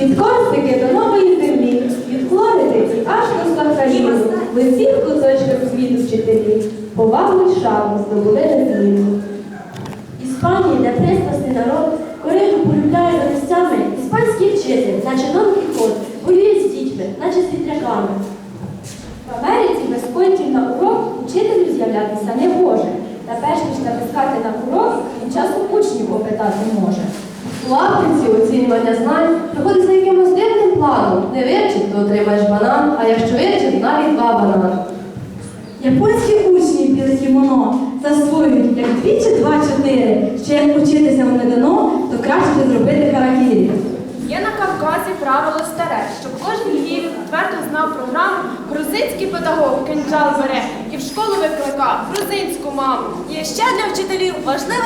Від Корсики до нової землі, від Флориди і аж до Сахарів, в усіх куточках світу вчителі, повагу й шану здобули незмінно. Іспанії, де пристрасний народ, корину полюбляє листями, іспанський вчитель, наче Дон Кіхот, воює з дітьми, наче з вітряками. В Америці без коньків на урок учителю з'являтися не може. Та перш ніж натискати на урок, він часом учнів опитати може. У Африці оцінювання знань проходить за якимось дивним планом. Не вивчив, то отримаєш банан, а якщо вивчив, навіть два банани. Японські учні біле кімоно засвоюють як двічі два-чотири. Ще як учитися не дано, то краще зробити харакірі. Є на Кавказі правило старе, щоб кожен львів твердо знав програму. Грузинський педагог кинджал бере і в школу викликав грузинську маму. Є ще для вчителів важливе